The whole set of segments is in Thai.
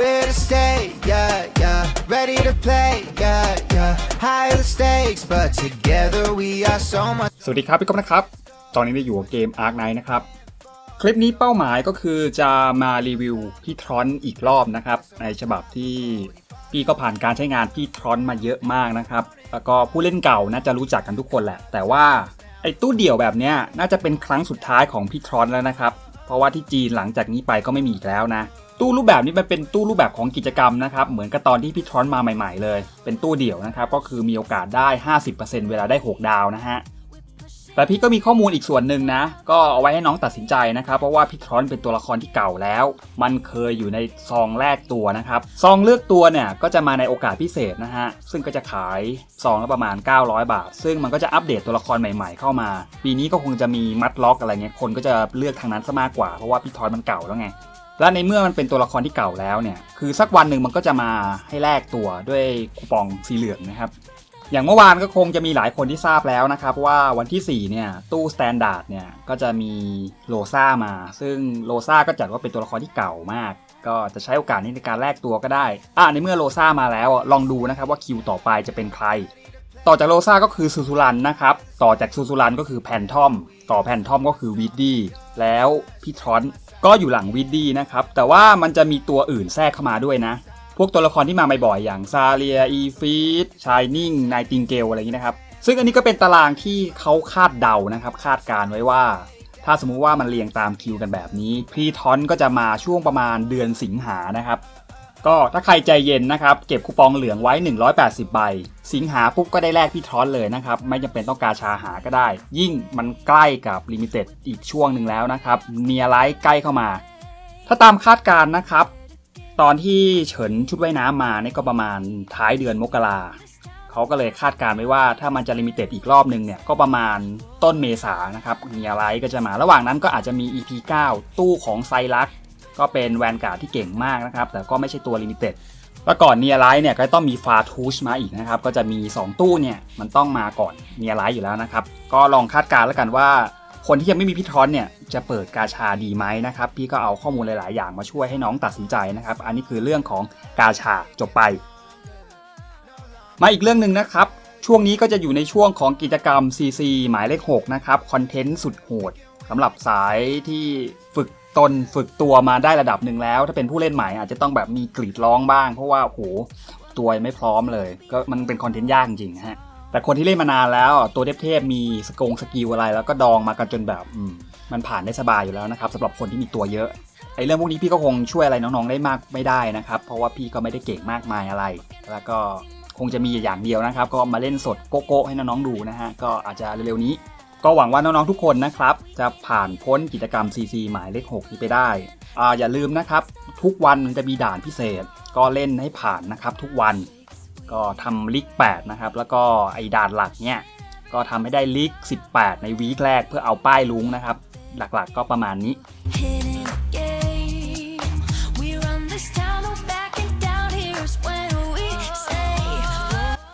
We're to stay, yeah, yeah. Ready to play, yeah, yeah. Higher the stakes, but together we are so much. สวัสดีครับพี่ก๊อฟนะครับ ตอนนี้เราอยู่กับเกม Ark Knight นะครับ คลิปนี้เป้าหมายก็คือจะมารีวิวพี่ทรอนอีกรอบนะครับ ในฉบับที่พี่ก็ผ่านการใช้งานพี่ทรอนมาเยอะมากนะครับ แล้วก็ผู้เล่นเก่าน่าจะรู้จักกันทุกคนแหละ แต่ว่าไอ้ตู้เดี่ยวแบบเนี้ยน่าจะเป็นครั้งสุดท้ายของพี่ทรอนแล้วนะครับ เพราะว่าที่จีนหลังจากนี้ไปก็ไม่มีอีกแล้วนะ ตู้รูปแบบนี้มันเป็นตู้รูปแบบของกิจกรรมนะครับ เหมือนกับตอนที่พี่ทรอนมาใหม่ๆ เลย เป็นตู้เดี่ยวนะครับ ก็คือมีโอกาสได้ 50%เวลาได้ 6 ดาวนะฮะ แต่พี่ก็มีข้อมูลอีกส่วนหนึ่งนะ ก็เอาไว้ให้น้องตัดสินใจนะครับ เพราะว่าพี่ทรอนเป็นตัวละครที่เก่าแล้ว มันเคยอยู่ในซองแรกตัวนะครับ ซองเลือกตัวเนี่ยก็จะมาในโอกาสพิเศษนะฮะ ซึ่งก็จะขายซองละประมาณ 900 บาท ซึ่งมันก็จะอัปเดตตัวละครใหม่ ๆ เข้ามา ปีนี้ก็คงจะมีมัดล็อกอะไรเงี้ย คนก็จะเลือกทางนั้นซะมากกว่า เพราะว่าพี่ทรอนมันเก่าแล้วไง และในเมื่อมันเป็นตัวละครที่เก่าแล้วเนี่ย คือสักวันหนึ่งมันก็จะมาให้แลกตัวด้วยคูปองสีเหลืองนะครับ อย่างเมื่อวานก็คงจะมีหลายคนที่ทราบแล้วนะครับ ว่าวันที่ 4 เนี่ย ตู้สแตนดาร์ดเนี่ย ก็จะมีโลซ่ามา ซึ่งโลซ่าก็จัดว่าเป็นตัวละครที่เก่ามาก ก็จะใช้โอกาสนี้ในการแลกตัวก็ได้อ่าในเมื่อโลซ่ามาแล้วลองดูนะครับว่าคิวต่อไปจะเป็นใคร ต่อจากโลซาก็คือซูซูรันนะครับ ต่อจากซูซูรันก็คือแพนทอม ต่อแพนทอมก็คือวีดดี้ แล้วพี่ทรอนก็อยู่หลังวีดดี้นะครับ แต่ว่ามันจะมีตัวอื่นแทรกเข้ามาด้วยนะ พวกตัวละครที่มาบ่อยๆ อย่างซาเลีย อีฟีดชายนิ่งไนติงเกลอะไรอย่างนี้นะครับ ซึ่งอันนี้ก็เป็นตารางที่เขาคาดเดานะครับ คาดการไว้ว่า ถ้าสมมุติว่ามันเรียงตามคิวกันแบบนี้ พีทอนก็จะมาช่วงประมาณเดือนสิงหานะครับ ก็ถ้าใครใจเย็นนะครับ เก็บคูปองเหลืองไว้ 180 ใบ สิงหาปุ๊บก็ได้แลกพี่ทอนเลยนะครับ ไม่จำเป็นต้องการชาหาก็ได้ ยิ่งมันใกล้กับลิมิเต็ดอีกช่วงหนึ่งแล้วนะครับ เนียไลท์ใกล้เข้ามา ถ้าตามคาดการณ์นะครับ ตอนที่เฉินชุดว่ายน้ำมาเนี่ยก็ประมาณท้ายเดือนมกราเขาก็เลยคาดการณ์ไว้ว่าถ้ามันจะลิมิเต็ดอีกรอบหนึ่งเนี่ยก็ประมาณต้นเมษานะครับเมีอะไรก็จะมา ระหว่างนั้นก็อาจจะมี EP 9 ตู้ของไซรัก ก็เป็นแวนการ์ดที่เก่งมากนะครับ แต่ก็ไม่ใช่ตัวลิมิเต็ดแล้วก่อนเนียไลท์เนี่ยก็ต้องมีฟาทูชมาอีกนะครับ ก็จะมี 2 ตู้เนี่ยมันต้องมาก่อนเนียไลท์อยู่แล้วนะครับ ก็ลองคาดการณ์แล้วกันว่า คนที่ยังไม่มีพิทอนเนี่ยจะเปิดกาชาดีไหมนะครับ พี่ก็เอาข้อมูลหลาย ๆ อย่างมาช่วยให้น้องตัดสินใจนะครับ อันนี้คือเรื่องของกาชาจบไป มาอีกเรื่องหนึ่งนะครับ ช่วงนี้ก็จะอยู่ในช่วงของกิจกรรม CC หมายเลข6นะครับคอนเทนต์สุดโหดสำหรับสายที่ฝึก ตนฝึกตัวมาได้ระดับหนึ่งแล้ว ถ้าเป็นผู้เล่นใหม่อาจจะต้องแบบมีกรีดร้องบ้าง เพราะว่าโอ้โหตัวยังไม่พร้อมเลย ก็มันเป็นคอนเทนต์ยากจริงฮะแต่คนที่เล่นมานานแล้วตัวเทพๆมีสกงสกิลอะไร แล้วก็ดองมากันจนแบบมมันผ่านได้สบายอยู่แล้วนะครับสำหรับคนที่มีตัวเยอะไอ้เรื่องพวกนี้พี่ก็คงช่วยอะไรน้องๆได้มากไม่ได้นะครับ เพราะว่าพี่ก็ไม่ได้เก่งมากมายอะไร แล้วก็คงจะมีอย่างเดียวนะครับ ก็มาเล่นสดโกโก้ให้น้องๆดูนะฮะก็อาจจะเร็วๆนี้ ก็หวังว่าน้องๆทุกคนนะครับ จะผ่านพ้นกิจกรรม CC หมายเลข 6 นี้ไปได้อ่าอย่าลืมนะครับ ทุกวันมันจะมีด่านพิเศษ ก็เล่นให้ผ่านนะครับ ทุกวันก็ทำลิก8นะครับ แล้วก็ไอ้ด่านหลักเนี่ย ก็ทำให้ได้ลิก18 ในวีคแรกเพื่อเอาป้ายลุงนะครับ หลักๆก็ประมาณนี้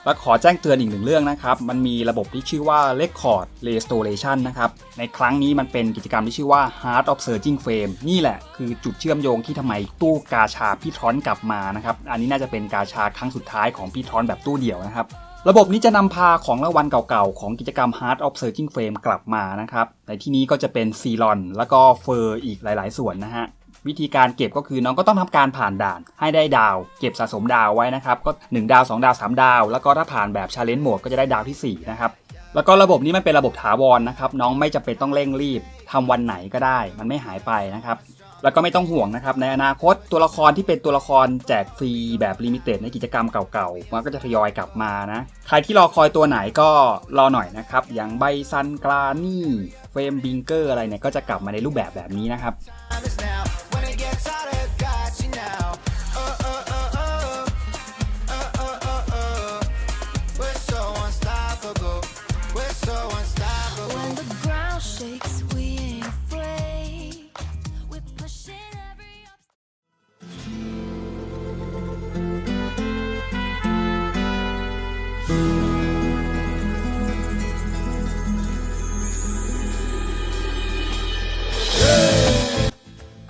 แล้วขอแจ้งเตือนอีกหนึ่งเรื่องนะครับ มันมีระบบที่ชื่อว่า Record Restoration นะครับ ในครั้งนี้มันเป็นกิจกรรมที่ชื่อว่า Heart of Surging Flame นี่แหละคือจุดเชื่อมโยงที่ทำไมตู้กาชาพี่ทรอนกลับมานะครับ อันนี้น่าจะเป็นกาชาครั้งสุดท้ายของพี่ทรอนแบบตู้เดี่ยวนะครับ ระบบนี้จะนำพาของรางวัลเก่าๆ ของกิจกรรม Heart of Surging Flame กลับมานะครับ ในที่นี้ก็จะเป็นซีรอนแล้วก็เฟอร์อีกหลาย ๆ ส่วนนะฮะ วิธีการเก็บก็คือน้องก็ต้องทำการผ่านด่านให้ได้ดาว เก็บสะสมดาวไว้นะครับก็ 1 ดาว 2 ดาว 3 ดาว แล้วก็ถ้าผ่านแบบชาเลนจ์โหมดก็จะได้ดาวที่4นะครับแล้วก็ระบบนี้มันเป็นระบบถาวรนะครับน้องไม่จำเป็นต้องเร่งรีบทำวันไหนก็ได้ มันไม่หายไปนะครับแล้วก็ไม่ต้องห่วงนะครับในอนาคตตัวละครที่เป็นตัวละครแจกฟรีแบบลิมิเต็ดในกิจกรรมเก่าๆมันก็จะทยอยกลับมานะใครที่รอคอยตัวไหนก็รอหน่อยนะครับอย่างไบซันกลานี่เฟรมบิงเกอร์อะไรเนี่ยก็จะกลับมาในรูปแบบแบบนี้นะครับ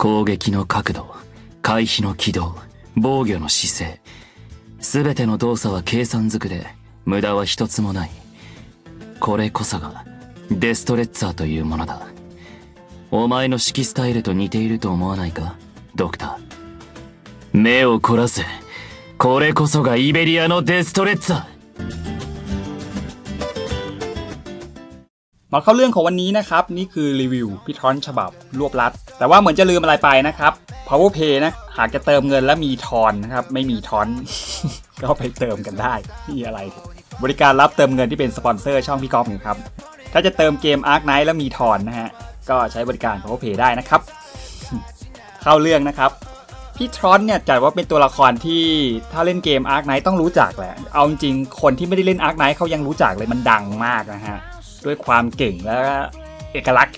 攻撃の角度回避の軌道防御の姿勢。すべての動作は計算づくで、無駄は一つもない。これこそが、デストレッツァーというものだ。お前の指揮スタイルと似ていると思わないかドクター。目を凝らせ。これこそがイベリアのデストレッツァー。 มาเข้าเรื่องของวันนี้นะครับ นี่คือรีวิวพี่ทรอนฉบับรวบลัด แต่ว่าเหมือนจะลืมอะไรไปนะครับ Power Pay นะหากจะเติมเงินและมีทอนนะครับ ไม่มีทอน ก็ไปเติมกันได้ที่อะไร บริการรับเติมเงินที่เป็นสปอนเซอร์ช่องพี่กอล์ฟครับ ถ้าจะเติมเกม Ark Knight แล้วมีทอนนะฮะก็ใช้บริการ Power Pay ได้นะครับ เข้าเรื่องนะครับพี่ทรอนเนี่ยจัดว่าเป็นตัวละครที่ถ้าเล่นเกม Ark Knight ต้องรู้จักแหละ เอาจริงคนที่ไม่ได้เล่น Ark Knight เขายังรู้จักเลยมันดังมากนะฮะ ด้วยความเก่งและเอกลักษณ์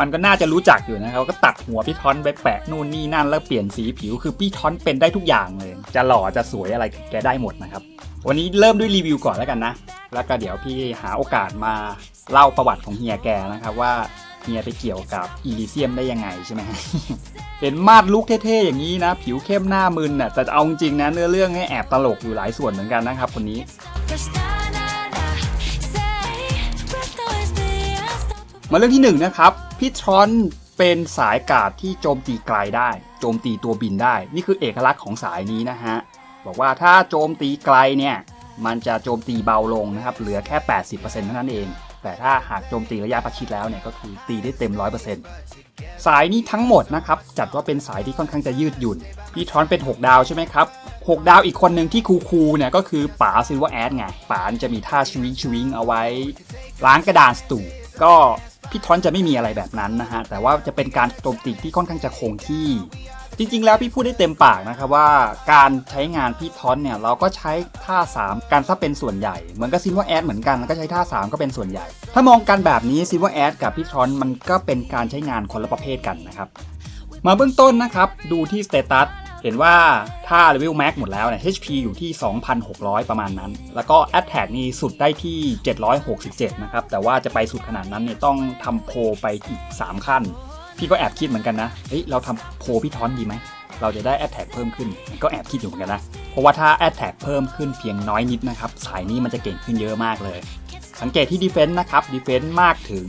มันก็น่าจะรู้จักอยู่นะครับก็ตัดหัวพี่ท้อนไปแปะนู่นนี่นั่นแล้วเปลี่ยนสีผิวคือพี่ท้อนเป็นได้ทุกอย่างเลย จะหล่อจะสวยอะไรแกได้หมดนะครับ วันนี้เริ่มด้วยรีวิวก่อนแล้วกันนะ แล้วก็เดี๋ยวพี่หาโอกาสมาเล่าประวัติของเฮียแกนะครับว่าเฮียไปเกี่ยวกับอีลิเซียมได้ยังไงใช่ไหมเห็นมาดลุกเท่ๆอย่างนี้นะ ผิวเข้มหน้ามึนน่ะแต่เอาจริงนะเนื้อเรื่องให้แอบตลกอยู่หลายส่วนเหมือนกันนะครับคนนี้ มาเรื่องที่หนึ่งนะครับพี่ทรอนเป็นสายกาดที่โจมตีไกลได้ โจมตีตัวบินได้ นี่คือเอกลักษณ์ของสายนี้นะฮะบอกว่าถ้าโจมตีไกลเนี่ยมันจะโจมตีเบาลงนะครับเหลือแค่ 80%เท่านั้นเอง แต่ถ้าหากโจมตีระยะประชิดแล้วเนี่ยก็คือตีได้เต็ม 100%สายนี้ทั้งหมดนะครับจัดว่าเป็นสายที่ค่อนข้างจะยืดหยุ่นพี่ทรอนเป็น 6 ดาวใช่ไหมครับ 6 ดาวอีกคนหนึ่งที่คูลๆเนี่ยก็คือป๋าซิลเวอร์แอดไงป๋าจะมีท่าชวิงชวิงเอาไว้ล้างกระดานสตูก็ พี่ทอนจะไม่มีอะไรแบบนั้นนะฮะแต่ว่าจะเป็นการโจมตีที่ค่อนข้างจะคงที่ จริงๆ แล้วพี่พูดได้เต็มปากนะครับว่าการใช้งานพี่ทอนเนี่ยเราก็ใช้ท่า 3 การซะเป็นส่วนใหญ่ เหมือนกับซินว่าแอดเหมือนกันแล้วก็ใช้ท่า 3 ก็เป็นส่วนใหญ่ ถ้ามองกันแบบนี้ซินว่าแอดกับพี่ทอนมันก็เป็นการใช้งานคนละประเภทกันนะครับมาเบื้องต้นนะครับดูที่สเตตัส เห็นว่าถ้าเลเวลแม็กหมดแล้วเนี่ย HP อยู่ที่ 2,600 ประมาณนั้น แล้วก็ Attack นี่สุดได้ที่ 767 นะครับ แต่ว่าจะไปสุดขนาดนั้นเนี่ยต้องทำโพลไปอีก 3 ขั้น พี่ก็แอบคิดเหมือนกันนะ เฮ้ย เราทำโพลพี่ทอนดีไหม เราจะได้ Attack เพิ่มขึ้น ก็แอบคิดอยู่เหมือนกันนะ เพราะว่าถ้า Attack เพิ่มขึ้นเพียงน้อยนิดนะครับ สายนี้มันจะเก่งขึ้นเยอะมากเลย สังเกตที่ Defense นะครับ Defense มากถึง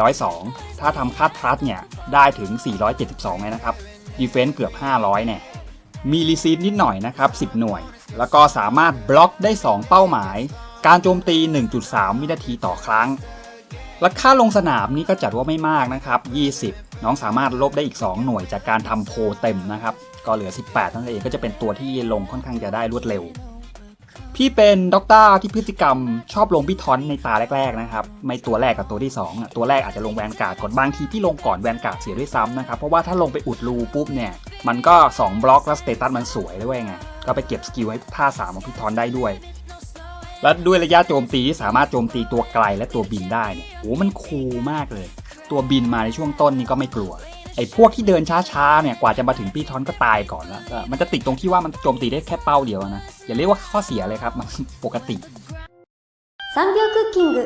402 ถ้าทำค่าทรัสเนี่ยได้ถึง 472เลยนะครับ ดีเฟนซ์เกือบ 500เนี่ยมีรีซีฟนิดหน่อยนะครับ 10 หน่วย แล้วก็สามารถบล็อกได้ 2 เป้าหมาย การโจมตี 1.3 วินาทีต่อครั้ง และค่าลงสนามนี่ก็จัดว่าไม่มากนะครับ 20 น้องสามารถลบได้อีก 2 หน่วยจากการทำโพเต็มนะครับ ก็เหลือ 18 นั่นเองก็จะเป็นตัวที่ลงค่อนข้างจะได้รวดเร็ว พี่เป็นด็อกเตอร์ที่พฤติกรรม ชอบลงพี่ทอนในตาแรกๆนะครับไม่ตัวแรกกับตัวที่2อะตัวแรกอาจจะลงแวนการ์ดก่อนบางทีพี่ลงก่อนแวนการ์ดเสียด้วยซ้ำนะครับเพราะว่าถ้าลงไปอุดรูปุ๊บเนี่ยมันก็ 2 บล็อกแล้วสเตตัสมันสวยด้วยไงก็ไปเก็บสกิลให้ท่าสามของพี่ทอนได้ด้วย และด้วยระยะโจมตีที่สามารถโจมตีตัวไกลและตัวบินได้เนี่ยโอ้มันคูลมากเลย ตัวบินมาในช่วงต้นนี่ก็ไม่กลัว ไอ้พวกที่เดินช้าๆเนี่ยกว่าจะมาถึงพี่ทอนก็ตายก่อนแล้วก็มันจะติดตรงที่ว่ามันโจมตีได้แค่เป้าเดียวนะ อย่าเรียกว่าข้อเสียเลยครับ มัน ปกติ 3秒クッキング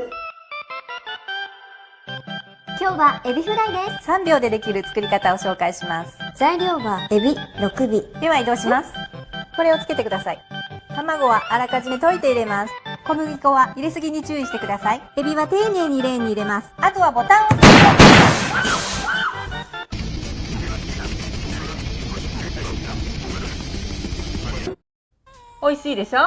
今日はエビフライです3秒でできる作り方を紹介します材料はエビ6尾では移動しますこれをつけてください卵はあらかじめ溶いて入れます小麦粉は入れすぎに注意してくださいエビは丁寧にレーンに入れますあとはボタンを 美味しいでしょ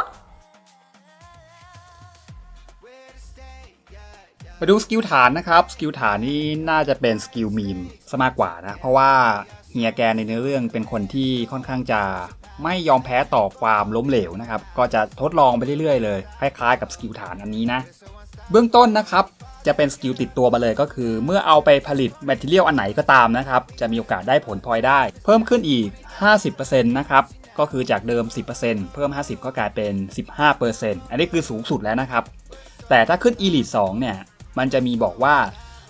มาดูสกิลฐานนะครับ สกิลฐานนี่น่าจะเป็นสกิลมีมซะมากกว่านะ เพราะว่าเฮียแกในเนื้อเรื่องเป็นคนที่ค่อนข้างจะไม่ยอมแพ้ต่อความล้มเหลวนะครับ ก็จะทดลองไปเรื่อยๆเลยคล้ายๆกับสกิลฐานอันนี้นะ เบื้องต้นนะครับ จะเป็นสกิลติดตัวมาเลยก็คือ เมื่อเอาไปผลิตแมทเทียลอันไหนก็ตามนะครับ จะมีโอกาสได้ผลพลอยได้ เพิ่มขึ้นอีก 50%นะครับ ก็คือจากเดิม 10%เพิ่ม 50 ก็กลายเป็น 15%อันนี้คือสูงสุดแล้วนะครับ แต่ถ้าขึ้น Elite 2เนี่ย มันจะมีบอกว่า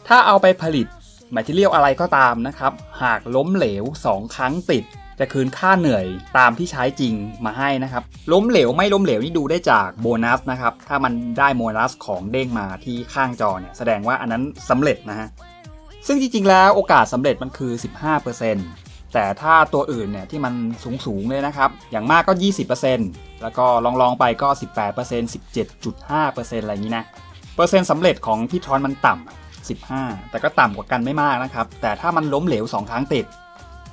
ถ้าเอาไปผลิตแมทเทียลอะไรก็ตามนะครับ หากล้มเหลว 2 ครั้งติด จะคืนค่าเหนื่อยตามที่ใช้จริงมาให้นะครับ ล้มเหลวไม่ล้มเหลวนี่ดูได้จากโบนัสนะครับ ถ้ามันได้โบนัสของเด้งมาที่ข้างจอเนี่ยแสดงว่าอันนั้นสำเร็จนะฮะ ซึ่งจริงๆแล้วโอกาสสำเร็จมันคือ 15% แต่ถ้าตัวอื่นเนี่ยที่มันสูงสูงๆเลยนะครับ อย่างมากก็ 20%แล้วก็ลองลองๆไปก็ 18% 17.5%อะไรอย่างนี้นะเปอร์เซ็นต์สำเร็จของพี่ทรอนมันต่ำ15 แต่ก็ต่ำกว่ากันไม่มากนะครับ แต่ถ้ามันล้มเหลว 2 ครั้งติด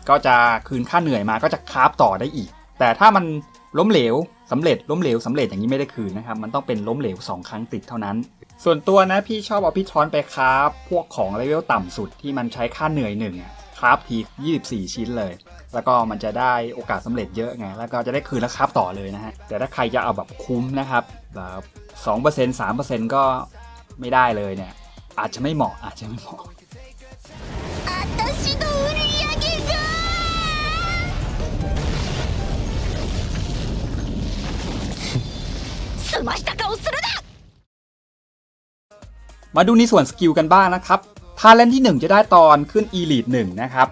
ก็จะคืนค่าเหนื่อยมาก็จะคราฟต่อได้อีก แต่ถ้ามันล้มเหลวสำเร็จล้มเหลวสำเร็จอย่างนี้ไม่ได้คืนนะครับ มันต้องเป็นล้มเหลว 2 ครั้งติดเท่านั้น ส่วนตัวนะพี่ชอบเอาพี่ช้อนไปคราฟพวกของเลเวลต่ำสุดที่มันใช้ค่าเหนื่อยหนึ่งอะ คราฟที24 ชิ้นเลย แล้วก็มันจะได้โอกาสสำเร็จเยอะไง แล้วก็จะได้คืนแล้วคราฟต่อเลยนะฮะ แต่ถ้าใครจะเอาแบบคุ้มนะครับแบบสองเปอร์เซ็นต์สามเปอร์เซ็นต์ก็ไม่ได้เลยเนี่ย อาจจะไม่เหมาะอาจจะไม่เหมาะมาดูในส่วนสกิลกันบ้างนะครับ ทาเลนที่ 1 จะได้ตอนขึ้น Elite 1นะครับ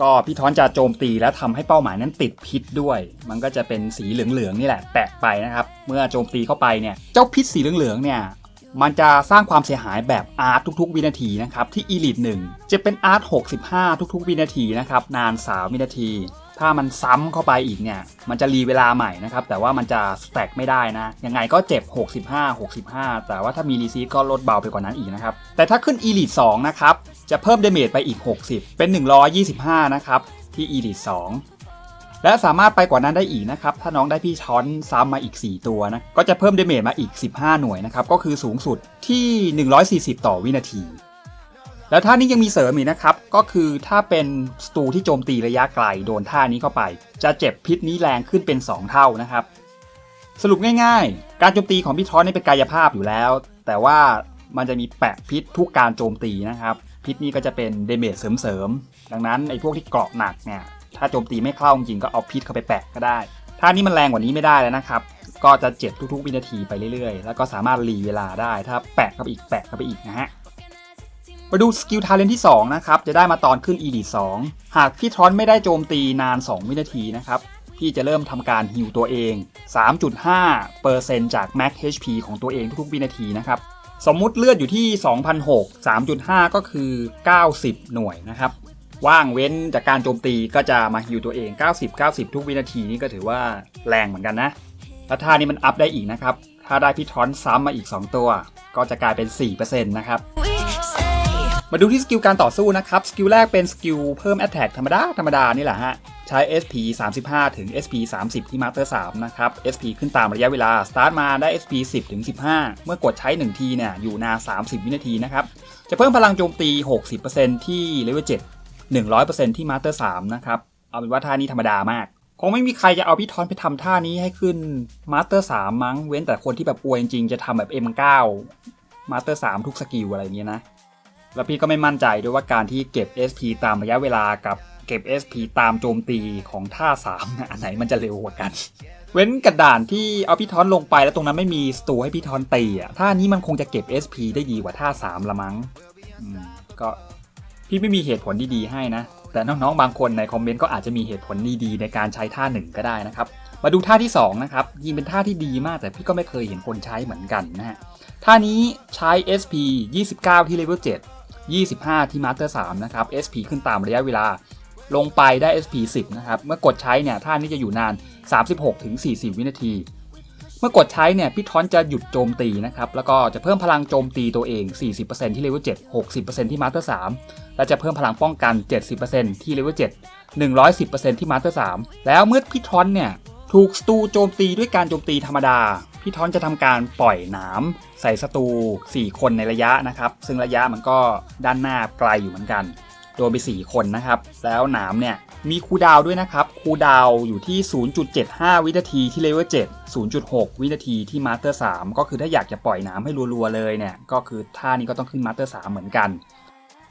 ก็พี่ท้อนจะโจมตีและทำให้เป้าหมายนั้นติดพิษด้วย มันก็จะเป็นสีเหลืองๆนี่แหละแปะไปนะครับ เมื่อโจมตีเข้าไปเนี่ยเจ้าพิษสีเหลืองๆเนี่ยมันจะสร้างความเสียหายแบบอาร์ตทุก ๆ วินาทีนะครับที่ Elite 1 จะเป็นอาร์ต65 ทุก ๆ วินาทีนะครับนาน 3 วินาที ถ้ามันซ้ำเข้าไปอีกเนี่ย มันจะรีเวลาใหม่นะครับ แต่ว่ามันจะสแต็กไม่ได้นะ ยังไงก็เจ็บ 65 65 แต่ว่าถ้ามีรีซีฟก็ลดเบาไปกว่านั้นอีกนะครับ แต่ถ้าขึ้น Elite 2นะครับ จะเพิ่มเดเมจไปอีก 60 เป็น 125 นะครับ ที่ Elite 2 และสามารถไปกว่านั้นได้อีกนะครับ ถ้าน้องได้พี่ช้อนซ้ำมาอีก 4 ตัวนะ ก็จะเพิ่มเดเมจมาอีก 15 หน่วยนะครับ ก็คือสูงสุดที่ 140 ต่อวินาที แล้วท่านี้ยังมีเสริมอีกนะครับ ก็คือถ้าเป็นสตูที่โจมตีระยะไกลโดนท่านี้เข้าไป จะเจ็บพิษนี้แรงขึ้นเป็น 2 เท่านะครับ สรุปง่ายๆ การโจมตีของพี่ทอนนี่เป็นกายภาพอยู่แล้ว แต่ว่ามันจะมีแปะพิษทุกการโจมตีนะครับ พิษนี้ก็จะเป็นเดเมจเสริมๆดังนั้นไอ้พวกที่เกราะหนักเนี่ยถ้าโจมตีไม่เข้าจริงก็เอาพิษเข้าไปแปะก็ได้ท่านี้มันแรงกว่านี้ไม่ได้แล้วนะครับก็จะเจ็บทุกๆวินาทีไปเรื่อยๆ แล้วก็สามารถรีเวลาได้ ถ้าแปะเข้าไปอีกแปะเข้าไปอีกนะฮะ มาดูสกิลทาเลนที่ 2 นะครับ จะได้มาตอนขึ้น e d 2 หากพี่ทรอนไม่ได้โจมตีนาน 2 วินาทีนะครับ พี่จะเริ่มทำการฮิวตัวเอง 3.5%จาก Max HP ของตัวเองทุกๆวินาทีนะครับ สมมุติเลือดอยู่ที่ 2,006 3.5 ก็คือ 90 หน่วยนะครับ ว่างเว้นจากการโจมตีก็จะมาฮิวตัวเอง 90 90 ทุกวินาทีนี่ก็ถือว่าแรงเหมือนกันนะ แล้วท่านี้มันอัพได้อีกนะครับ ถ้าได้พี่ทรอนซ้ำมาอีก 2 ตัว ก็จะกลายเป็น 4%นะครับ มาดูที่สกิลการต่อสู้นะครับ สกิลแรกเป็นสกิลเพิ่ม Attack ธรรมดา ธรรมดานี่แหละฮะ ใช้ SP 35 ถึง SP 30 ที่ Master 3นะครับ SP ขึ้นตามระยะเวลา สตาร์ทมาได้ SP 10 ถึง 15 เมื่อกดใช้ 1 ทีเนี่ย อยู่นาน30 วินาทีนะครับ จะเพิ่มพลังโจมตี 60%ที่ Level 7 100%ที่ Master 3นะครับ เอาเป็นว่าท่านี้ธรรมดามาก คงไม่มีใครจะเอาพี่ทอนไปทำท่านี้ให้ขึ้น Master 3มั้ง เว้นแต่คนที่แบบอวยจริงจะทำแบบ M9 Master 3ทุกสกิลอะไรเงี้ยนะ แล้วพี่ก็ไม่มั่นใจด้วยว่าการที่เก็บ SP ตามระยะเวลากับเก็บ SP ตามโจมตีของท่า3เนี่ยอันไหนมันจะเร็วกว่ากัน เว้นกระดานที่เอาพี่ทอนลงไปแล้วตรงนั้นไม่มีสตูให้พี่ทอนตีอะท่านี้มันคงจะเก็บ SP ได้ดีกว่าท่า3ละมั้งก็พี่ไม่มีเหตุผลดีๆให้นะ แต่น้องๆบางคนในคอมเมนต์ก็อาจจะมีเหตุผลดีๆในการใช้ท่าหนึ่งก็ได้นะครับ มาดูท่าที่สองนะครับยิงเป็นท่าที่ดีมากแต่พี่ก็ไม่เคยเห็นคนใช้เหมือนกันนะฮะท่านี้ใช้ SP 29 ที่ level 7 25 ที่ Master 3นะครับ SP ขึ้นตามระยะเวลา ลงไปได้ SP 10 นะครับ เมื่อกดใช้เนี่ยท่านี้จะอยู่นาน 36ถึง40 วินาที เมื่อกดใช้เนี่ยพี่ทอนจะหยุดโจมตีนะครับ แล้วก็จะเพิ่มพลังโจมตีตัวเอง 40%ที่ level 7 60%ที่ Master 3และจะเพิ่มพลังป้องกัน 70%ที่ level 7 110%ที่ Master 3แล้วเมื่อพี่ทอนเนี่ยถูกสตูโจมตีด้วยการโจมตีธรรมดา พี่ท้อนจะทำการปล่อยหนามใส่สตู4 คนในระยะนะครับ ซึ่งระยะมันก็ด้านหน้าไกลอยู่เหมือนกันโดนไป 4 คนนะครับ แล้วหนามเนี่ยมีคูดาวด้วยนะครับ คูดาวอยู่ที่ 0.75 วินาทีที่เลเวล7 0.6 วินาทีที่มาสเตอร์ 3 ก็คือถ้าอยากจะปล่อยหนามให้รัวๆเลยเนี่ย ก็คือท่านี้ก็ต้องขึ้นมาสเตอร์ 3 เหมือนกัน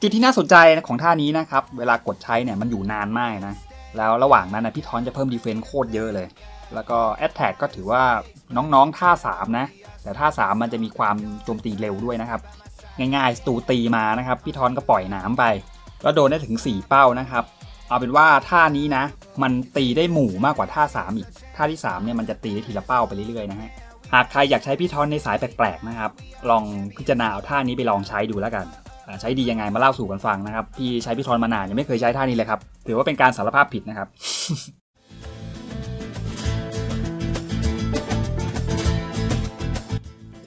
จุดที่น่าสนใจของท่านี้นะครับ เวลากดใช้เนี่ยมันอยู่นานมากนะ แล้วระหว่างนั้นนะพี่ทอนจะเพิ่มดีเฟนส์โคตรเยอะเลย แล้วก็แอตแทกก็ถือว่าน้องๆท่า 3 นะ แต่ท่า 3 มันจะมีความโจมตีเร็วด้วยนะครับ ง่ายๆสตูตีมานะครับ พี่ทอนก็ปล่อยหนาไป แล้วโดนได้ถึง 4 เป้านะครับ เอาเป็นว่าท่านี้นะ มันตีได้หมู่มากกว่าท่า 3 อีก ท่าที่3เนี่ยมันจะตีได้ทีละเป้าไปเรื่อยๆนะฮะหากใครอยากใช้พี่ทอนในสายแปลกๆนะครับ ลองพิจารณาเอาท่านี้ไปลองใช้ดูแล้วกันใช้ดียังไงมาเล่าสู่กันฟังนะครับพี่ใช้พี่ทอนมานานยังไม่เคยใช้ท่านี้เลยครับถือว่าเป็นการสารภาพผิดนะครับ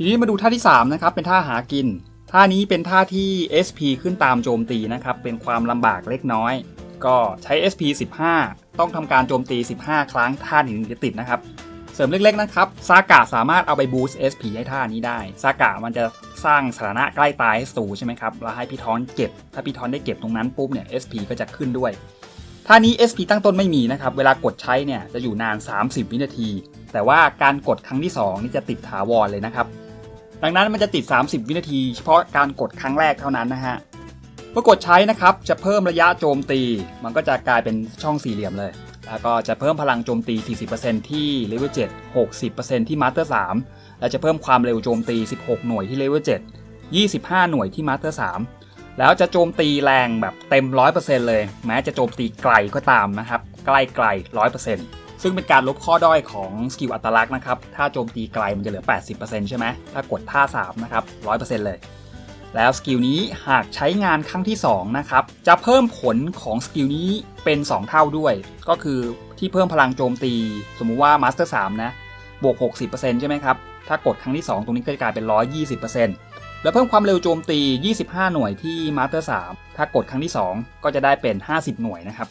ทีนี้มาดูท่าที่3นะครับเป็นท่าหากิน ท่านี้เป็นท่าที่ SP ขึ้นตามโจมตีนะครับเป็นความลำบากเล็กน้อย ก็ใช้ SP 15 ต้องทำการโจมตี 15 ครั้งท่านี้ถึงจะติดนะครับ เสริมเล็กๆนะครับซากะสามารถเอาไปบูสต์ SP ให้ท่านี้ได้ซากะมันจะสร้างสถานะใกล้ตายให้สูใช่ไหมครับแล้วให้พี่ทอนเก็บ ถ้าพี่ทอนได้เก็บตรงนั้นปุ๊บเนี่ย SP ก็จะขึ้นด้วยท่านี้ SP ตั้งต้นไม่มีนะครับ เวลากดใช้เนี่ยจะอยู่นาน 30 วินาที แต่ว่าการกดครั้งที่ 2 นี่จะติดถาวรเลยนะครับ ดังนั้นมันจะติด 30 วินาที เฉพาะการกดครั้งแรกเท่านั้นนะฮะเมื่อกดใช้นะครับจะเพิ่มระยะโจมตี มันก็จะกลายเป็นช่องสี่เหลี่ยมเลย แล้วก็จะเพิ่มพลังโจมตี 40%ที่เลเวล7 60%ที่มาสเตอร์3และจะเพิ่มความเร็วโจมตี 16 หน่วยที่เลเวล7 25 หน่วยที่มาสเตอร์3แล้วจะโจมตีแรงแบบเต็ม 100%เลย แม้จะโจมตีไกลก็ตามนะครับ ใกล้ไกล100% ซึ่งเป็นการลบข้อด้อยของสกิลอัตลักษณ์นะครับ ถ้าโจมตีไกลมันจะเหลือ 80%ใช่ไหม ถ้ากดท่า 3 นะครับ 100%เลย แล้วสกิลนี้หากใช้งานครั้งที่ 2 นะครับ จะเพิ่มผลของสกิลนี้เป็น 2 เท่าด้วย ก็คือที่เพิ่มพลังโจมตี สมมุติว่ามาสเตอร์3นะ บวก 60%ใช่ไหมครับ ถ้ากดครั้งที่ 2 ตรงนี้ก็จะกลายเป็น 120%แล้วเพิ่มความเร็วโจมตี 25 หน่วยที่มาสเตอร์3ถ้ากดครั้งที่ 2 ก็จะได้เป็น 50 หน่วยนะครับ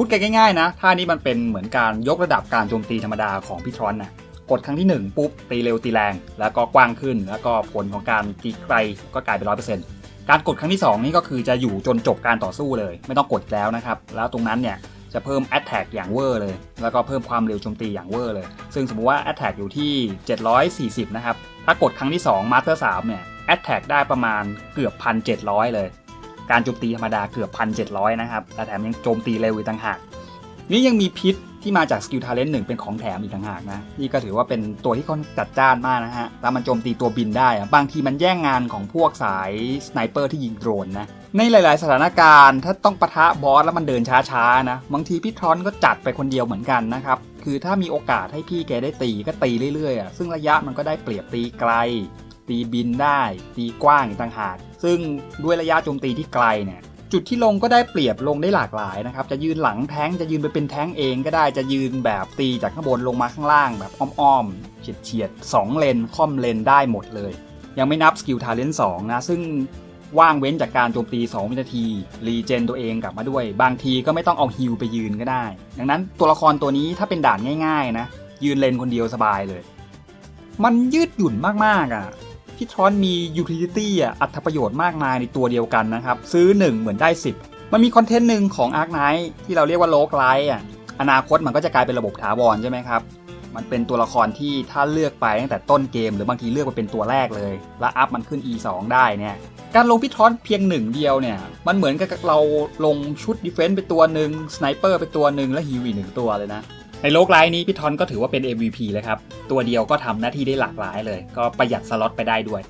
พูดกันง่ายๆนะท่านี้มันเป็นเหมือนการยกระดับการโจมตีธรรมดาของพี่ทรอนนะกดครั้งที่ 1 ปุ๊บ ตีเร็วตีแรง แล้วก็กว้างขึ้น แล้วก็ผลของการตีไกลก็กลายเป็น100%การกดครั้งที่ 2 นี่ก็คือจะอยู่จนจบการต่อสู้เลย ไม่ต้องกดแล้วนะครับ แล้วตรงนั้นเนี่ยจะเพิ่ม Attack อย่างเวอร์เลย แล้วก็เพิ่มความเร็วโจมตีอย่างเวอร์เลย ซึ่งสมมุติว่า Attack อยู่ที่ 740 นะครับ ถ้ากดครั้งที่2 Master 3เนี่ย Attack ได้ประมาณเกือบ 1,700 เลย การโจมตีธรรมดาเกือบ 1,700 นะครับ และแถมยังโจมตีเร็วอีกต่างหาก นี่ยังมีพิษที่มาจากสกิลทาเลนต์หนึ่งเป็นของแถมอีกต่างหากนะ นี่ก็ถือว่าเป็นตัวที่ค่อนจัดจ้านมากนะฮะ แล้วมันโจมตีตัวบินได้ บางทีมันแย่งงานของพวกสายสไนเปอร์ที่ยิงโดรนนะ ในหลาย ๆ สถานการณ์ถ้าต้องปะทะบอสแล้วมันเดินช้า ๆ นะ บางทีพี่ทรอนก็จัดไปคนเดียวเหมือนกันนะครับ คือถ้ามีโอกาสให้พี่แกได้ตีก็ตีเรื่อยๆอะซึ่งระยะมันก็ได้เปรียบตีไกล ตีบินได้ ตีกว้างต่างหาก ซึ่งด้วยระยะโจมตีที่ไกลเนี่ยจุดที่ลงก็ได้เปรียบลงได้หลากหลายนะครับ จะยืนหลังแท้งจะยืนไปเป็นแท้งเองก็ได้จะยืนแบบตีจากข้างบนลงมาข้างล่างแบบอ้อมๆเฉียดๆ2เลนค่อมเลนได้หมดเลย ยังไม่นับสกิลทาเลนต์2นะ ซึ่งว่างเว้นจากการโจมตี2วินาทีรีเจนตัวเองกลับมาด้วย บางทีก็ไม่ต้องเอาฮิลไปยืนก็ได้ ดังนั้นตัวละครตัวนี้ถ้าเป็นด่านง่าย ๆ นะ ยืนเลนคนเดียวสบายเลย มันยืดหยุ่นมากๆอะ พี่ทรอนมี utility อะอัตประโยชน์มากมายในตัวเดียวกันนะครับ ซื้อ 1 เหมือนได้ 10 มันมีคอนเทนต์หนึ่งของ Ark Knight ที่เราเรียกว่าโลกไลท์อะอนาคตมันก็จะกลายเป็นระบบถาวรใช่ไหมครับ มันเป็นตัวละครที่ถ้าเลือกไปตั้งแต่ต้นเกม หรือบางทีเลือกไปเป็นตัวแรกเลย แล้วอัพมันขึ้น E2 ได้เนี่ยการลงพี่ทรอนเพียงหนึ่งเดียวเนี่ย มันเหมือนกับเราลงชุดดีเฟนซ์ไปตัวหนึ่งสไนเปอร์ไปตัวหนึ่งและฮีวีหนึ่งตัวเลยนะ ในโลกไลน์นี้พี่ทอนก็ถือว่าเป็น MVP เลยครับ ตัวเดียวก็ทำหน้าที่ได้หลากหลายเลย ก็ประหยัดสล็อตไปได้ด้วย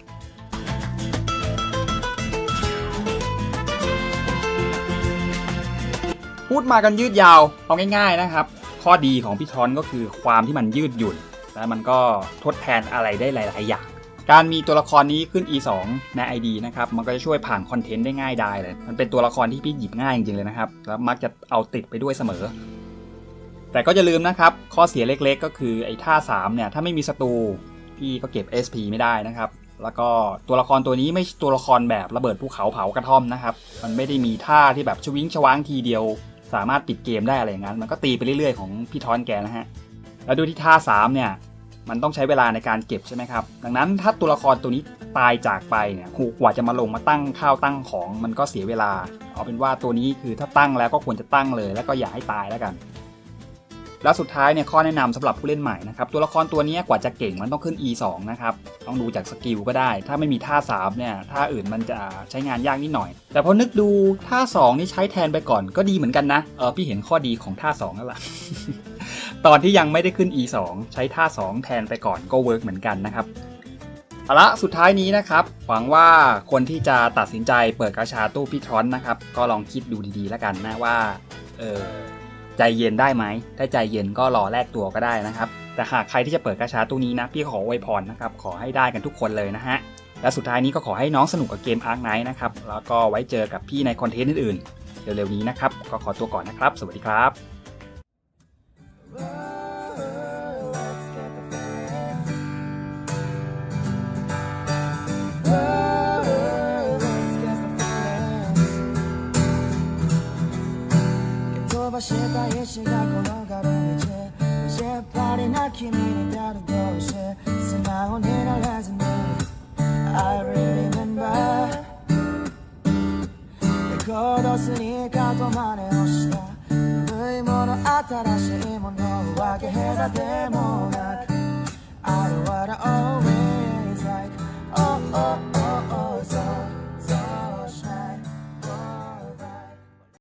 พูดมากันยืดยาวเอาง่าย ๆนะครับ ข้อดีของพี่ทอนก็คือความที่มันยืดหยุ่น และมันก็ทดแทนอะไรได้หลาย ๆ อย่าง การมีตัวละครนี้ขึ้น E2 ใน ID นะครับ มันก็จะช่วยผ่านคอนเทนต์ได้ง่ายไดายเลย มันเป็นตัวละครที่พี่หยิบง่ายจริงๆเลยนะครับ แล้วมักจะเอาติดไปด้วยเสมอ แต่ก็จะลืมนะครับ ข้อเสียเล็กๆ ก็คือไอ้ท่า3เนี่ยถ้าไม่มีศัตรูพี่ก็เก็บ SP ไม่ได้นะครับ แล้วก็ตัวละครตัวนี้ไม่ตัวละครแบบระเบิดภูเขาเผากระท่อมนะครับ มันไม่ได้มีท่าที่แบบชวิงชวางทีเดียว สามารถปิดเกมได้อะไรอย่างนั้น มันก็ตีไปเรื่อยๆของพี่ทอนแกนะฮะ แล้วดูที่ท่า3เนี่ยมันต้องใช้เวลาในการเก็บใช่ไหมครับ ดังนั้นถ้าตัวละครตัวนี้ตายจากไปเนี่ยหูกว่าจะมาลงมาตั้งข้าวตั้งของมันก็เสียเวลา เอาเป็นว่าตัวนี้คือถ้าตั้งแล้วก็ควรจะตั้งเลย แล้วก็อย่าให้ตายแล้วกัน แล้วสุดท้ายเนี่ยข้อแนะนำสำหรับผู้เล่นใหม่นะครับตัวละครตัวนี้กว่าจะเก่งมันต้องขึ้น E2 นะครับต้องดูจากสกิลก็ได้ ถ้าไม่มีท่า3เนี่ยท่าอื่นมันจะใช้งานยากนิดหน่อย แต่พอนึกดูท่า 2 นี่ใช้แทนไปก่อนก็ดีเหมือนกันนะเออพี่เห็นข้อดีของท่า2แล้วล่ะตอนที่ยังไม่ได้ขึ้น E2 ใช้ท่า 2 แทนไปก่อนก็เวิร์กเหมือนกันนะครับเอาละสุดท้ายนี้นะครับ หวังว่าคนที่จะตัดสินใจเปิดกระชาตู้พี่ทรอนนะครับ ก็ลองคิดดูดีๆแล้วกันนะว่า เออ ใจเย็นได้ไหมถ้าใจเย็นก็รอแลกตัวก็ได้นะครับ แต่หากใครที่จะเปิดกระชาตู้นี้นะ พี่ขออวยพรนะครับ ขอให้ได้กันทุกคนเลยนะฮะ และสุดท้ายนี้ก็ขอให้น้องสนุกกับเกมอาร์คไนท์นะครับ แล้วก็ไว้เจอกับพี่ในคอนเทนต์อื่นๆ เร็วๆนี้นะครับ ก็ขอตัวก่อนนะครับ สวัสดีครับ